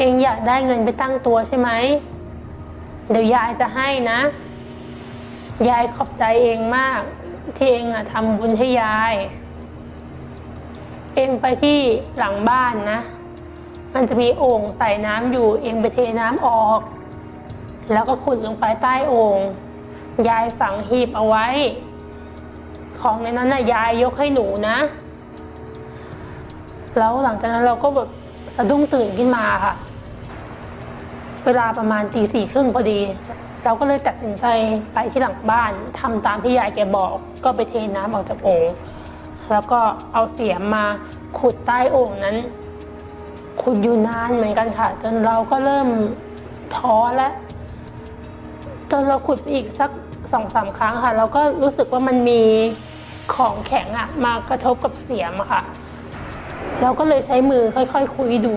เองอยากได้เงินไปตั้งตัวใช่ไหม เดี๋ยวยายจะให้นะ ยายขอบใจเองมาก ที่เองอะทำบุญให้ยาย เองไปที่หลังบ้านนะ มันจะมีโอ่งใส่น้ำอยู่ เองไปเทน้ำออก แล้วก็ขุดลงไปใต้โอ่ง ยายฝังหีบเอาไว้ ของในนั้นน่ะยายยกให้หนูนะ แล้วหลังจากนั้นเราก็แบบสะดุ้งตื่นขึ้นมาค่ะ เวลาประมาณตีสี่ครึ่งพอดี เราก็เลยตัดสินใจไปที่หลังบ้านทำตามที่ยายแกบอก ก็ไปเทน้ำออกจากโอ่งแล้วก็เอาเสียมมาขุดใต้โอ่งนั้น ขุดอยู่นานเหมือนกันค่ะ จนเราก็เริ่มท้อแล้วจนเราขุดไปอีกสักสองสามครั้งค่ะ เราก็รู้สึกว่ามันมีของแข็งอะมากระทบกับเสียมค่ะ เราก็เลยใช้มือค่อยๆคุยดู